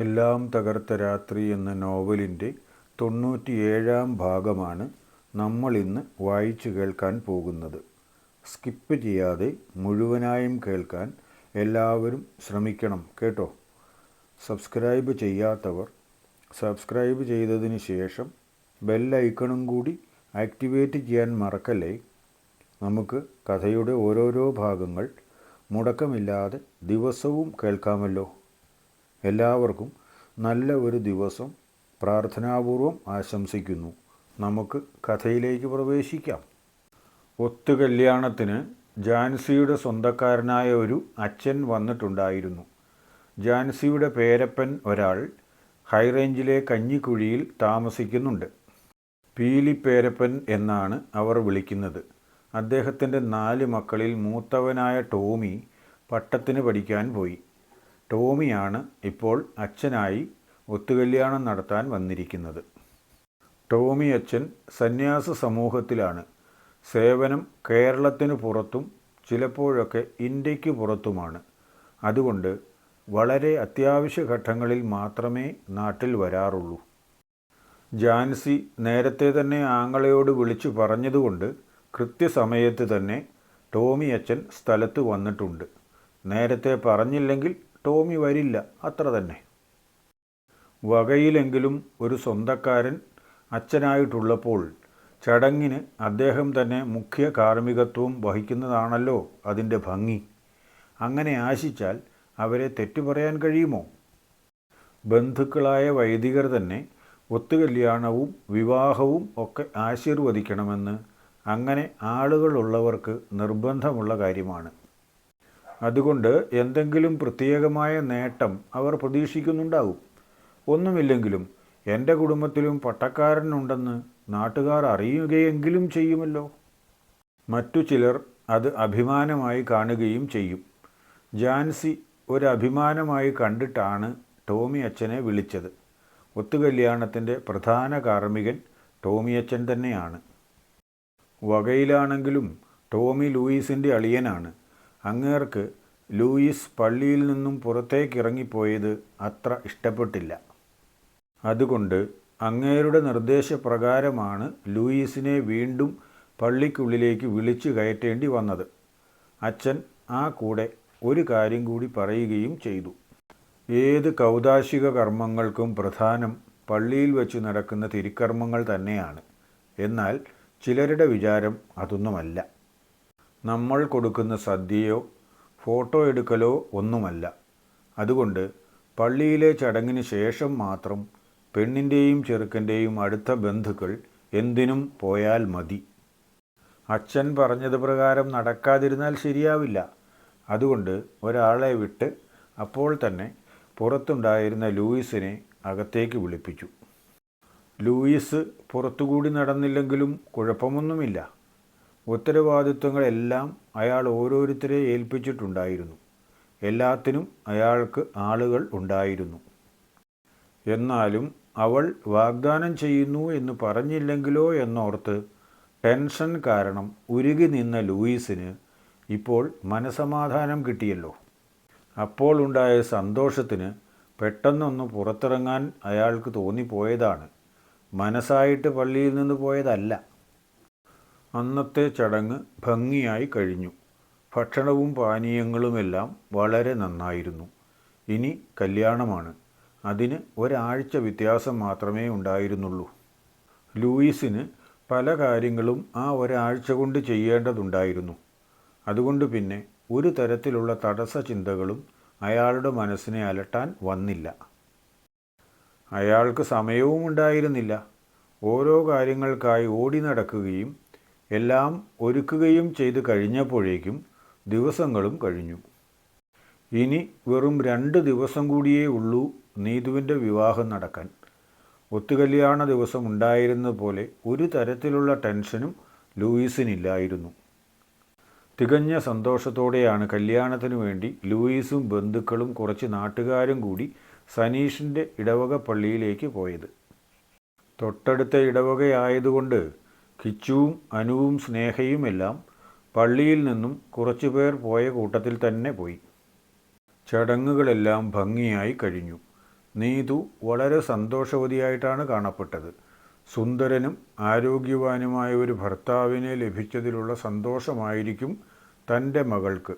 എല്ലാം തകർത്ത രാത്രി എന്ന നോവലിന്റെ തൊണ്ണൂറ്റിയേഴാം ഭാഗമാണ് നമ്മൾ ഇന്ന് വായിച്ചു കേൾക്കാൻ പോകുന്നത്. സ്കിപ്പ് ചെയ്യാതെ മുഴുവനായും കേൾക്കാൻ എല്ലാവരും ശ്രമിക്കണം കേട്ടോ. സബ്സ്ക്രൈബ് ചെയ്യാത്തവർ സബ്സ്ക്രൈബ് ചെയ്തതിന് ശേഷം ബെല്ലൈക്കണും കൂടി ആക്ടിവേറ്റ് ചെയ്യാൻ മറക്കല്ലേ? നമുക്ക് കഥയുടെ ഓരോരോ ഭാഗങ്ങൾ മുടക്കമില്ലാതെ ദിവസവും കേൾക്കാമല്ലോ. എല്ലാവർക്കും നല്ല ഒരു ദിവസം പ്രാർത്ഥനാപൂർവം ആശംസിക്കുന്നു. നമുക്ക് കഥയിലേക്ക് പ്രവേശിക്കാം. ഒത്തുകല്യാണത്തിന് ജാൻസിയുടെ സ്വന്തക്കാരനായ ഒരു അച്ഛൻ വന്നിട്ടുണ്ടായിരുന്നു. ജാൻസിയുടെ പേരപ്പൻ ഒരാൾ ഹൈറേഞ്ചിലെ കഞ്ഞിക്കുഴിയിൽ താമസിക്കുന്നുണ്ട്. പീലി പേരപ്പൻ എന്നാണ് അവർ വിളിക്കുന്നത്. അദ്ദേഹത്തിന്റെ നാല് മക്കളിൽ മൂത്തവനായ ടോമി പട്ടത്തിന് പഠിക്കാൻ പോയി. ടോമിയാണ് ഇപ്പോൾ അച്ഛനായി ഒത്തുകല്യാണം നടത്താൻ വന്നിരിക്കുന്നത്. ടോമി അച്ഛൻ സന്യാസ സമൂഹത്തിലാണ്. സേവനം കേരളത്തിനു പുറത്തും ചിലപ്പോഴൊക്കെ ഇന്ത്യയ്ക്ക് പുറത്തുമാണ്. അതുകൊണ്ട് വളരെ അത്യാവശ്യ ഘട്ടങ്ങളിൽ മാത്രമേ നാട്ടിൽ വരാറുള്ളൂ. ജാൻസി നേരത്തെ തന്നെ ആങ്ങളയോട് വിളിച്ചു പറഞ്ഞതുകൊണ്ട് കൃത്യസമയത്ത് തന്നെ ടോമി അച്ഛൻ സ്ഥലത്ത് വന്നിട്ടുണ്ട്. നേരത്തെ പറഞ്ഞില്ലെങ്കിൽ ടോമി വരില്ല അത്ര തന്നെ. വകയിലെങ്കിലും ഒരു സ്വന്തക്കാരൻ അച്ഛനായിട്ടുള്ളപ്പോൾ ചടങ്ങിന് അദ്ദേഹം തന്നെ മുഖ്യ കാർമ്മികത്വം വഹിക്കുന്നതാണല്ലോ അതിന്റെ ഭംഗി. അങ്ങനെ ആശിച്ചാൽ അവരെ തെറ്റു പറയാൻ കഴിയുമോ? ബന്ധുക്കളായ വൈദികർ തന്നെ ഒത്തുകല്യാണവും വിവാഹവും ഒക്കെ ആശീർവദിക്കണമെന്ന് അങ്ങനെ ആളുകളുള്ളവർക്ക് നിർബന്ധമുള്ള കാര്യമാണ്. അതുകൊണ്ട് എന്തെങ്കിലും പ്രത്യേകമായ നേട്ടം അവർ പ്രതീക്ഷിക്കുന്നുണ്ടാവും ഒന്നുമില്ലെങ്കിലും എന്റെ കുടുംബത്തിലും പട്ടക്കാരനുണ്ടെന്ന് നാട്ടുകാർ അറിയുകയെങ്കിലും ചെയ്യുമല്ലോ. മറ്റു ചിലർ അത് അഭിമാനമായി കാണുകയും ചെയ്യും. ജാൻസി ഒരു അഭിമാനമായി കണ്ടിട്ടാണ് ടോമി അച്ഛനെ വിളിച്ചത്. ഒത്തുകല്യാണത്തിന്റെ പ്രധാന കാർമ്മികൻ ടോമി അച്ഛൻ തന്നെയാണ്. വകയിലാണെങ്കിലും ടോമി ലൂയിസിന്റെ അളിയനാണ്. അങ്ങേർക്ക് ലൂയിസ് പള്ളിയിൽ നിന്നും പുറത്തേക്കിറങ്ങിപ്പോയത് അത്ര ഇഷ്ടപ്പെട്ടില്ല. അതുകൊണ്ട് അങ്ങേരുടെ നിർദ്ദേശപ്രകാരമാണ് ലൂയിസിനെ വീണ്ടും പള്ളിക്കുള്ളിലേക്ക് വിളിച്ചു കയറ്റേണ്ടി വന്നത്. അച്ഛൻ ആ കൂടെ ഒരു കാര്യം കൂടി പറയുകയും ചെയ്തു. ഏത് കൗതാശിക കർമ്മങ്ങൾക്കും പ്രധാനം പള്ളിയിൽ വെച്ച് നടക്കുന്ന തിരുക്കർമ്മങ്ങൾ തന്നെയാണ്. എന്നാൽ ചിലരുടെ വിചാരം അതൊന്നുമല്ല. നമ്മൾ കൊടുക്കുന്ന സദ്യയോ ഫോട്ടോ എടുക്കലോ ഒന്നുമല്ല. അതുകൊണ്ട് പള്ളിയിലെ ചടങ്ങിന് ശേഷം മാത്രം പെണ്ണിന്റെയും ചെറുക്കന്റെയും അടുത്ത ബന്ധുക്കൾ എന്തിനും പോയാൽ മതി. അച്ഛൻ പറഞ്ഞത് പ്രകാരം നടക്കാതിരുന്നാൽ ശരിയാവില്ല. അതുകൊണ്ട് ഒരാളെ വിട്ട് അപ്പോൾ തന്നെ പുറത്തുണ്ടായിരുന്ന ലൂയിസിനെ അകത്തേക്ക് വിളിപ്പിച്ചു. ലൂയിസ് പുറത്തുകൂടി നടന്നില്ലെങ്കിലും കുഴപ്പമൊന്നുമില്ല. ഉത്തരവാദിത്വങ്ങളെല്ലാം അയാൾ ഓരോരുത്തരെ ഏൽപ്പിച്ചിട്ടുണ്ടായിരുന്നു. എല്ലാത്തിനും അയാൾക്ക് ആളുകൾ ഉണ്ടായിരുന്നു. എന്നാലും അവൾ വാഗ്ദാനം ചെയ്യുന്നു എന്ന് പറഞ്ഞില്ലെങ്കിലോ എന്നോർത്ത് ടെൻഷൻ കാരണം ഉരുകി നിന്ന ലൂയിസിന് ഇപ്പോൾ മനസമാധാനം കിട്ടിയല്ലോ. അപ്പോൾ ഉണ്ടായ സന്തോഷത്തിന് പെട്ടെന്നൊന്ന് പുറത്തിറങ്ങാൻ അയാൾക്ക് തോന്നിപ്പോയതാണ്. മനസ്സായിട്ട് പള്ളിയിൽ നിന്ന് പോയതല്ല. അന്നത്തെ ചടങ്ങ് ഭംഗിയായി കഴിഞ്ഞു. ഭക്ഷണവും പാനീയങ്ങളുമെല്ലാം വളരെ നന്നായിരുന്നു. ഇനി കല്യാണമാണ്. അതിന് ഒരാഴ്ച വ്യത്യാസം മാത്രമേ ഉണ്ടായിരുന്നുള്ളൂ. ലൂയിസിന് പല കാര്യങ്ങളും ആ ഒരാഴ്ച കൊണ്ട് ചെയ്യേണ്ടതുണ്ടായിരുന്നു. അതുകൊണ്ട് പിന്നെ ഒരു തരത്തിലുള്ള തടസ്സ ചിന്തകളും അയാളുടെ മനസ്സിനെ അലട്ടാൻ വന്നില്ല. അയാൾക്ക് സമയവും ഉണ്ടായിരുന്നില്ല. ഓരോ കാര്യങ്ങൾക്കായി ഓടി നടക്കുകയും എല്ലാം ഒരുക്കുകയും ചെയ്ത് കഴിഞ്ഞപ്പോഴേക്കും ദിവസങ്ങളും കഴിഞ്ഞു. ഇനി വെറും രണ്ട് ദിവസം കൂടിയേ ഉള്ളൂ നീതുവിന്റെ വിവാഹം നടക്കാൻ. ഒത്തുകല്യാണ ദിവസം ഉണ്ടായിരുന്ന പോലെ ഒരു തരത്തിലുള്ള ടെൻഷനും ലൂയിസിനില്ലായിരുന്നു. തികഞ്ഞ സന്തോഷത്തോടെയാണ് കല്യാണത്തിനു വേണ്ടി ലൂയിസും ബന്ധുക്കളും കുറച്ച് നാട്ടുകാരും കൂടി സനീഷിന്റെ ഇടവക പള്ളിയിലേക്ക് പോയത്. തൊട്ടടുത്ത ഇടവകയായതുകൊണ്ട് കിച്ചുവും അനുവും സ്നേഹയുമെല്ലാം പള്ളിയിൽ നിന്നും കുറച്ചു പേർ പോയ കൂട്ടത്തിൽ തന്നെ പോയി. ചടങ്ങുകളെല്ലാം ഭംഗിയായി കഴിഞ്ഞു. നീതു വളരെ സന്തോഷവതിയായിട്ടാണ് കാണപ്പെട്ടത്. സുന്ദരനും ആരോഗ്യവാനുമായ ഒരു ഭർത്താവിനെ ലഭിച്ചതിലുള്ള സന്തോഷമായിരിക്കും തന്റെ മകൾക്ക്.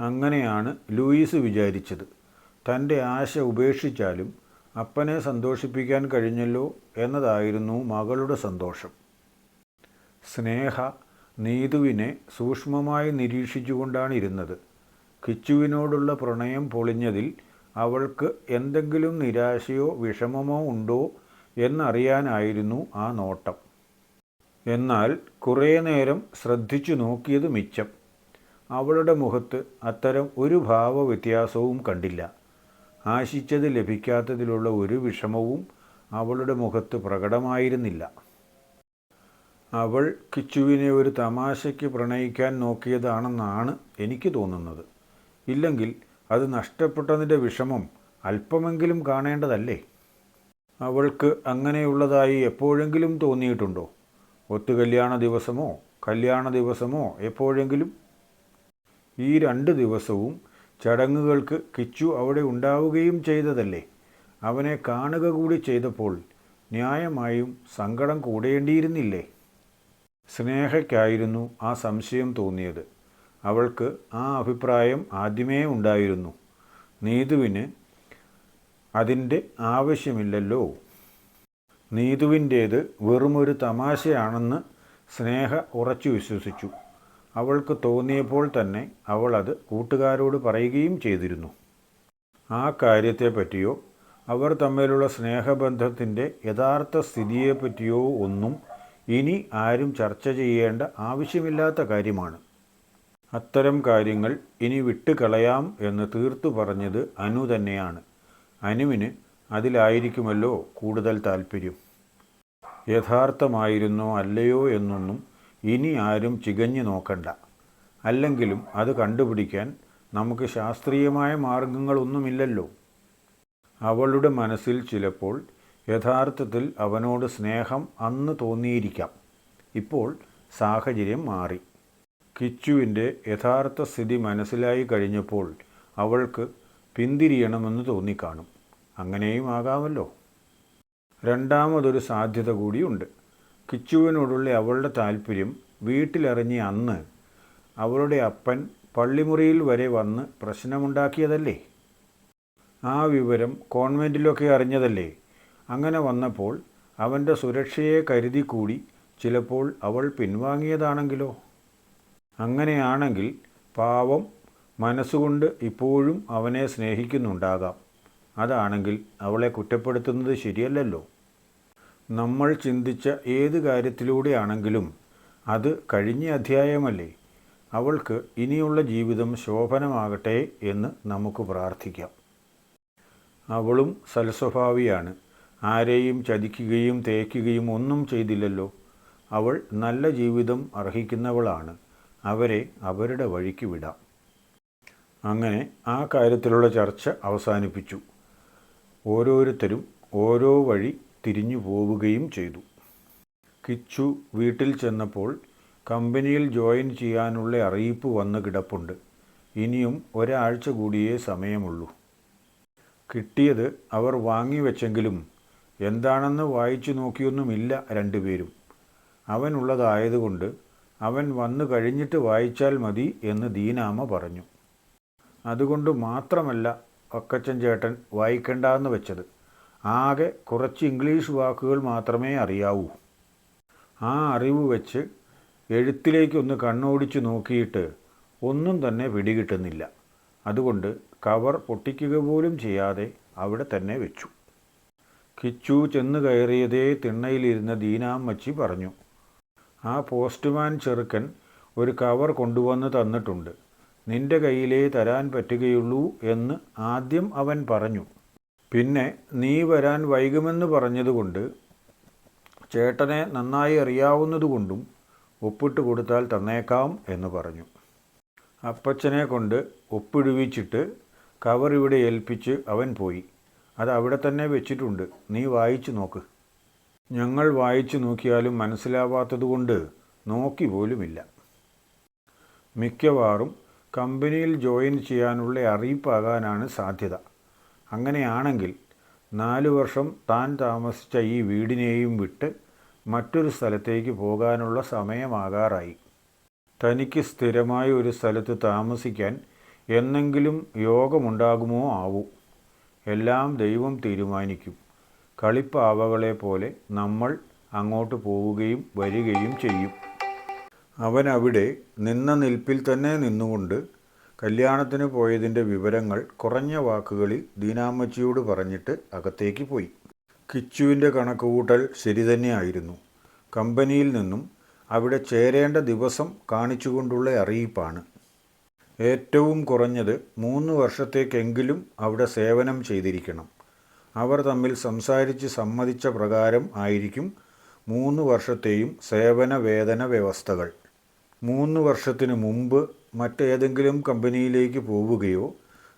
അങ്ങനെയാണ് ലൂയിസ് വിചാരിച്ചത്. തന്റെ ആശ ഉപേക്ഷിച്ചാലും അപ്പനെ സന്തോഷിപ്പിക്കാൻ കഴിഞ്ഞല്ലോ എന്നതായിരുന്നു മകളുടെ സന്തോഷം. സ്നേഹ നീതുവിനെ സൂക്ഷ്മമായി നിരീക്ഷിച്ചുകൊണ്ടാണ് ഇരുന്നത് കിച്ചുവിനോടുള്ള പ്രണയം പൊളിഞ്ഞതിൽ അവൾക്ക് എന്തെങ്കിലും നിരാശയോ വിഷമമോ ഉണ്ടോ എന്നറിയാനായിരുന്നു ആ നോട്ടം. എന്നാൽ കുറേ നേരം ശ്രദ്ധിച്ചു നോക്കിയത് മിച്ചം. അവളുടെ മുഖത്ത് അത്തരം ഒരു ഭാവവ്യത്യാസവും കണ്ടില്ല. ആശിച്ചത് ലഭിക്കാത്തതിലുള്ള ഒരു വിഷമവും അവളുടെ മുഖത്ത് പ്രകടമായിരുന്നില്ല. അവൾ കിച്ചുവിനെ ഒരു തമാശയ്ക്ക് പ്രണയിക്കാൻ നോക്കിയതാണെന്നാണ് എനിക്ക് തോന്നുന്നത്. ഇല്ലെങ്കിൽ അത് നഷ്ടപ്പെട്ടതിന്റെ വിഷമം അല്പമെങ്കിലും കാണേണ്ടതല്ലേ? അവൾക്ക് അങ്ങനെയുള്ളതായി എപ്പോഴെങ്കിലും തോന്നിയിട്ടുണ്ടോ? ഒത്തു കല്യാണ ദിവസമോ കല്യാണ ദിവസമോ എപ്പോഴെങ്കിലും? ഈ രണ്ട് ദിവസവും ചടങ്ങുകൾക്ക് കിച്ചു അവിടെ ഉണ്ടാവുകയും ചെയ്തതല്ലേ? അവനെ കാണുക കൂടി ചെയ്തപ്പോൾ ന്യായമായും സങ്കടം കൂടേണ്ടിയിരുന്നില്ലേ? സ്നേഹയ്ക്കായിരുന്നു ആ സംശയം തോന്നിയത്. അവൾക്ക് ആ അഭിപ്രായം ആദ്യമേ ഉണ്ടായിരുന്നു. നീതുവിന് അതിന്റെ ആവശ്യമില്ലല്ലോ. നീതുവിന്റേത് വെറുമൊരു തമാശയാണെന്ന് സ്നേഹ ഉറച്ചു വിശ്വസിച്ചു. അവൾക്ക് തോന്നിയപ്പോൾ തന്നെ അവൾ അത് കൂട്ടുകാരോട് പറയുകയും ചെയ്തിരുന്നു. ആ കാര്യത്തെപ്പറ്റിയോ അവർ തമ്മിലുള്ള സ്നേഹബന്ധത്തിന്റെ യഥാർത്ഥ സ്ഥിതിയെപ്പറ്റിയോ ഒന്നും ഇനി ആരും ചർച്ച ചെയ്യേണ്ട ആവശ്യമില്ലാത്ത കാര്യമാണ്. അത്തരം കാര്യങ്ങൾ ഇനി വിട്ടുകളയാം എന്ന് തീർത്തു പറഞ്ഞത് അനു തന്നെയാണ്. അനുവിന് അതിലായിരിക്കുമല്ലോ കൂടുതൽ താല്പര്യം യഥാർത്ഥമായിരുന്നോ അല്ലയോ എന്നൊന്നും ഇനി ആരും ചികഞ്ഞു നോക്കണ്ട. അല്ലെങ്കിലും അത് കണ്ടുപിടിക്കാൻ നമുക്ക് ശാസ്ത്രീയമായ മാർഗങ്ങളൊന്നുമില്ലല്ലോ. അവളുടെ മനസ്സിൽ ചിലപ്പോൾ യഥാർത്ഥത്തിൽ അവനോട് സ്നേഹം അന്ന് തോന്നിയിരിക്കാം. ഇപ്പോൾ സാഹചര്യം മാറി. കിച്ചുവിന്റെ യഥാർത്ഥ സ്ഥിതി മനസ്സിലായി കഴിഞ്ഞപ്പോൾ അവൾക്ക് പിന്തിരിയണമെന്ന് തോന്നിക്കാണും. അങ്ങനെയും ആകാമല്ലോ. രണ്ടാമതൊരു സാധ്യത കൂടിയുണ്ട്. കിച്ചുവിനോടുള്ള അവളുടെ താല്പര്യം വീട്ടിലിറങ്ങി അന്ന് അവളുടെ അപ്പൻ പള്ളിമുറിയിൽ വരെ വന്ന് പ്രശ്നമുണ്ടാക്കിയതല്ലേ? ആ വിവരം കോൺവെന്റിലൊക്കെ അറിഞ്ഞതല്ലേ? അങ്ങനെ വന്നപ്പോൾ അവന്റെ സുരക്ഷയെ കരുതി കൂടി ചിലപ്പോൾ അവൾ പിൻവാങ്ങിയതാണെങ്കിലോ? അങ്ങനെയാണെങ്കിൽ പാവം മനസ്സുകൊണ്ട് ഇപ്പോഴും അവനെ സ്നേഹിക്കുന്നുണ്ടാകാം. അതാണെങ്കിൽ അവളെ കുറ്റപ്പെടുത്തുന്നത് ശരിയല്ലല്ലോ. നമ്മൾ ചിന്തിച്ച ഏത് കാര്യത്തിലൂടെയാണെങ്കിലും അത് കഴിഞ്ഞ അധ്യായമല്ലേ. അവൾക്ക് ഇനിയുള്ള ജീവിതം ശോഭനമാകട്ടെ എന്ന് നമുക്ക് പ്രാർത്ഥിക്കാം. അവളും സൽസ്വഭാവിയാണ്. ആരെയും ചതിക്കുകയും തേക്കുകയും ഒന്നും ചെയ്തില്ലല്ലോ. അവൾ നല്ല ജീവിതം അർഹിക്കുന്നവളാണ്. അവരെ അവരുടെ വഴിക്ക് വിടാം. അങ്ങനെ ആ കാര്യത്തിലുള്ള ചർച്ച അവസാനിപ്പിച്ചു. ഓരോരുത്തരും ഓരോ വഴി തിരിഞ്ഞു പോവുകയും ചെയ്തു. കിച്ചു വീട്ടിൽ ചെന്നപ്പോൾ കമ്പനിയിൽ ജോയിൻ ചെയ്യാനുള്ള അറിയിപ്പ് വന്ന് കിടപ്പുണ്ട്. ഇനിയും ഒരാഴ്ച കൂടിയേ സമയമുള്ളൂ. കിട്ടിയത് അവർ വാങ്ങിവെച്ചെങ്കിലും എന്താണെന്ന് വായിച്ചു നോക്കിയൊന്നുമില്ല രണ്ടുപേരും. അവനുള്ളതായതുകൊണ്ട് അവൻ വന്നു കഴിഞ്ഞിട്ട് വായിച്ചാൽ മതി എന്ന് ദീനാമ പറഞ്ഞു. അതുകൊണ്ട് മാത്രമല്ല ഒക്കച്ചൻ ചേട്ടൻ വായിക്കണ്ടെന്ന് വെച്ചത്. ആകെ കുറച്ച് ഇംഗ്ലീഷ് വാക്കുകൾ മാത്രമേ അറിയാവൂ. ആ അറിവ് വെച്ച് എഴുത്തിലേക്കൊന്ന് കണ്ണോടിച്ച് നോക്കിയിട്ട് ഒന്നും തന്നെ പിടികിട്ടുന്നില്ല. അതുകൊണ്ട് കവർ പൊട്ടിക്കുക പോലും ചെയ്യാതെ അവിടെ തന്നെ വെച്ചു. കിച്ചു ചെന്ന് കയറിയതേ തിണ്ണയിലിരുന്ന ദീനാമ്മച്ചി പറഞ്ഞു ആ പോസ്റ്റ്മാൻ ചെറുക്കൻ ഒരു കവർ കൊണ്ടുവന്ന് തന്നിട്ടുണ്ട്. നിന്റെ കയ്യിലേ തരാൻ പറ്റുകയുള്ളൂ എന്ന് ആദ്യം അവൻ പറഞ്ഞു. പിന്നെ നീ വരാൻ വൈകുമെന്ന് പറഞ്ഞതുകൊണ്ട് ചേട്ടനെ നന്നായി അറിയാവുന്നതുകൊണ്ടും ഒപ്പിട്ട് കൊടുത്താൽ തന്നേക്കാം എന്ന് പറഞ്ഞു. അപ്പച്ചനെ കൊണ്ട് ഒപ്പിടുവിച്ചിട്ട് കവർ ഇവിടെ ഏൽപ്പിച്ച് അവൻ പോയി. അത് അവിടെ തന്നെ വെച്ചിട്ടുണ്ട്. നീ വായിച്ചു നോക്ക്. ഞങ്ങൾ വായിച്ചു നോക്കിയാലും മനസ്സിലാവാത്തതുകൊണ്ട് നോക്കി പോലുമില്ല. മിക്കവാറും കമ്പനിയിൽ ജോയിൻ ചെയ്യാനുള്ള അറിയിപ്പാകാനാണ് സാധ്യത. അങ്ങനെയാണെങ്കിൽ നാലു വർഷം താൻ താമസിച്ച ഈ വീടിനെയും വിട്ട് മറ്റൊരു സ്ഥലത്തേക്ക് പോകാനുള്ള സമയമാകാറായി. തനിക്ക് സ്ഥിരമായ ഒരു സ്ഥലത്ത് താമസിക്കാൻ എന്നെങ്കിലും യോഗമുണ്ടാകുമോ ആവൂ. എല്ലാം ദൈവം തീരുമാനിക്കും. കളിപ്പാവകളെ പോലെ നമ്മൾ അങ്ങോട്ട് പോവുകയും വരികയും ചെയ്യും. അവൻ അവിടെ നിന്ന നിൽപ്പിൽ തന്നെ നിന്നുകൊണ്ട് കല്യാണത്തിന് പോയതിന്റെ വിവരങ്ങൾ കുറഞ്ഞ വാക്കുകളിൽ ദീനാമ്മച്ചിയോട് പറഞ്ഞിട്ട് അകത്തേക്ക് പോയി. കിച്ചുവിന്റെ കണക്കുകൂട്ടൽ ശരി തന്നെയായിരുന്നു കമ്പനിയിൽ നിന്നും അവിടെ ചേരേണ്ട ദിവസം കാണിച്ചുകൊണ്ടുള്ള അറിയിപ്പാണ്. ഏറ്റവും കുറഞ്ഞത് മൂന്ന് വർഷത്തേക്കെങ്കിലും അവിടെ സേവനം ചെയ്തിരിക്കണം. അവർ തമ്മിൽ സംസാരിച്ച് സമ്മതിച്ച പ്രകാരം ആയിരിക്കും മൂന്ന് വർഷത്തെയും സേവന വേതന വ്യവസ്ഥകൾ. മൂന്ന് വർഷത്തിന് മുമ്പ് മറ്റേതെങ്കിലും കമ്പനിയിലേക്ക് പോവുകയോ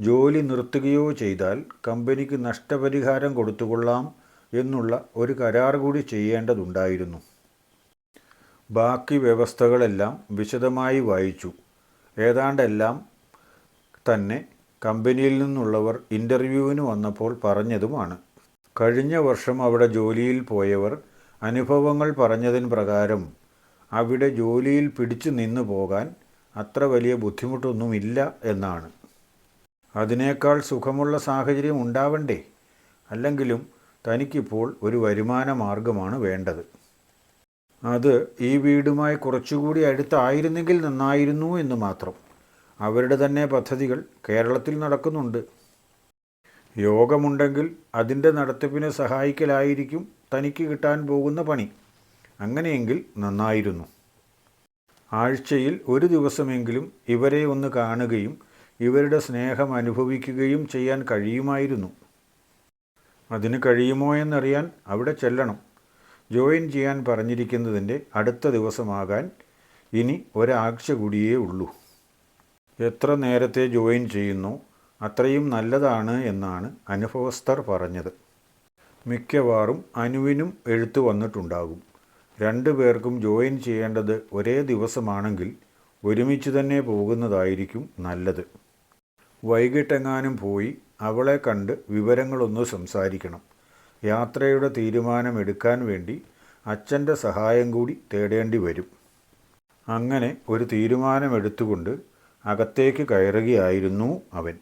ജോലി നിർത്തുകയോ ചെയ്താൽ കമ്പനിക്ക് നഷ്ടപരിഹാരം കൊടുത്തുകൊള്ളാം എന്നുള്ള ഒരു കരാർ കൂടി ചെയ്യേണ്ടതുണ്ടായിരുന്നു. ബാക്കി വ്യവസ്ഥകളെല്ലാം വിശദമായി വായിച്ചു. ഏതാണ്ടെല്ലാം തന്നെ കമ്പനിയിൽ നിന്നുള്ളവർ ഇന്റർവ്യൂവിന് വന്നപ്പോൾ പറഞ്ഞതുമാണ്. കഴിഞ്ഞ വർഷം അവിടെ ജോലിയിൽ പോയവർ അനുഭവങ്ങൾ പറഞ്ഞതിന് പ്രകാരം അവിടെ ജോലിയിൽ പിടിച്ചു നിന്നു പോകാൻ അത്ര വലിയ ബുദ്ധിമുട്ടൊന്നുമില്ല എന്നാണ്. അതിനേക്കാൾ സുഖമുള്ള സാഹചര്യം ഉണ്ടാവണ്ടേ? അല്ലെങ്കിലും തനിക്കിപ്പോൾ ഒരു വരുമാന മാർഗമാണ് വേണ്ടത്. അത് ഈ വീടുമായി കുറച്ചുകൂടി അടുത്തായിരുന്നെങ്കിൽ നന്നായിരുന്നു എന്ന് മാത്രം. അവരുടെ തന്നെ പദ്ധതികൾ കേരളത്തിൽ നടക്കുന്നുണ്ട്. യോഗമുണ്ടെങ്കിൽ അതിന്റെ നടത്തിപ്പിനെ സഹായിക്കലായിരിക്കും തനിക്ക് കിട്ടാൻ പോകുന്ന പണി. അങ്ങനെയെങ്കിൽ നന്നായിരുന്നു. ആഴ്ചയിൽ ഒരു ദിവസമെങ്കിലും ഇവരെ ഒന്ന് കാണുകയും ഇവരുടെ സ്നേഹം അനുഭവിക്കുകയും ചെയ്യാൻ കഴിയുമായിരുന്നു. അതിന് കഴിയുമോ എന്നറിയാൻ അവിടെ ചെല്ലണം. ജോയിൻ ചെയ്യാൻ പറഞ്ഞിരിക്കുന്നതിന്റെ അടുത്ത ദിവസമാകാൻ ഇനി ഒരാഴ്ച കൂടിയേ ഉള്ളൂ. എത്ര നേരത്തെ ജോയിൻ ചെയ്യുന്നു അത്രയും നല്ലതാണ് എന്നാണ് അനുഭവസ്ഥർ പറഞ്ഞത്. മിക്കവാറും അനുവിനും എഴുത്തു വന്നിട്ടുണ്ടാകും. രണ്ടു പേർക്കും ജോയിൻ ചെയ്യേണ്ടത് ഒരേ ദിവസമാണെങ്കിൽ ഒരുമിച്ച് തന്നെ പോകുന്നതായിരിക്കും നല്ലത്. വൈകിട്ടെങ്ങാനും പോയി അവളെ കണ്ട് വിവരങ്ങളൊന്ന് സംസാരിക്കണം. യാത്രയുടെ തീരുമാനമെടുക്കാൻ വേണ്ടി അച്ഛന്റെ സഹായം കൂടി തേടേണ്ടി വരും. അങ്ങനെ ഒരു തീരുമാനമെടുത്തുകൊണ്ട് അകത്തേക്ക് കയറുകയായിരുന്നു അവൻ.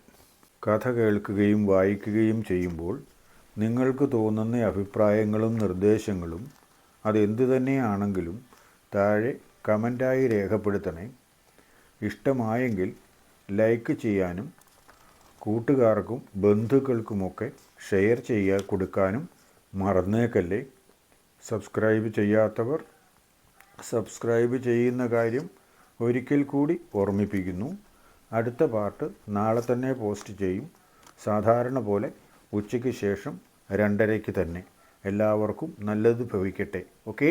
കഥ കേൾക്കുകയും വായിക്കുകയും ചെയ്യുമ്പോൾ നിങ്ങൾക്ക് തോന്നുന്ന അഭിപ്രായങ്ങളും നിർദ്ദേശങ്ങളും അതെന്തു തന്നെയാണെങ്കിലും താഴെ കമന്റായി രേഖപ്പെടുത്തണേ. ഇഷ്ടമായെങ്കിൽ ലൈക്ക് ചെയ്യാനും കൂട്ടുകാർക്കും ബന്ധുക്കൾക്കുമൊക്കെ ഷെയർ ചെയ്യാൻ കൊടുക്കാനും മറന്നേക്കല്ലേ. സബ്സ്ക്രൈബ് ചെയ്യാത്തവർ സബ്സ്ക്രൈബ് ചെയ്യുന്ന കാര്യം ഒരിക്കൽ കൂടി ഓർമ്മിപ്പിക്കുന്നു. അടുത്ത പാർട്ട് നാളെ തന്നെ പോസ്റ്റ് ചെയ്യും. സാധാരണ പോലെ ഉച്ചയ്ക്ക് ശേഷം രണ്ടരയ്ക്ക് തന്നെ. എല്ലാവർക്കും നല്ലത് ഭവിക്കട്ടെ. ഓക്കേ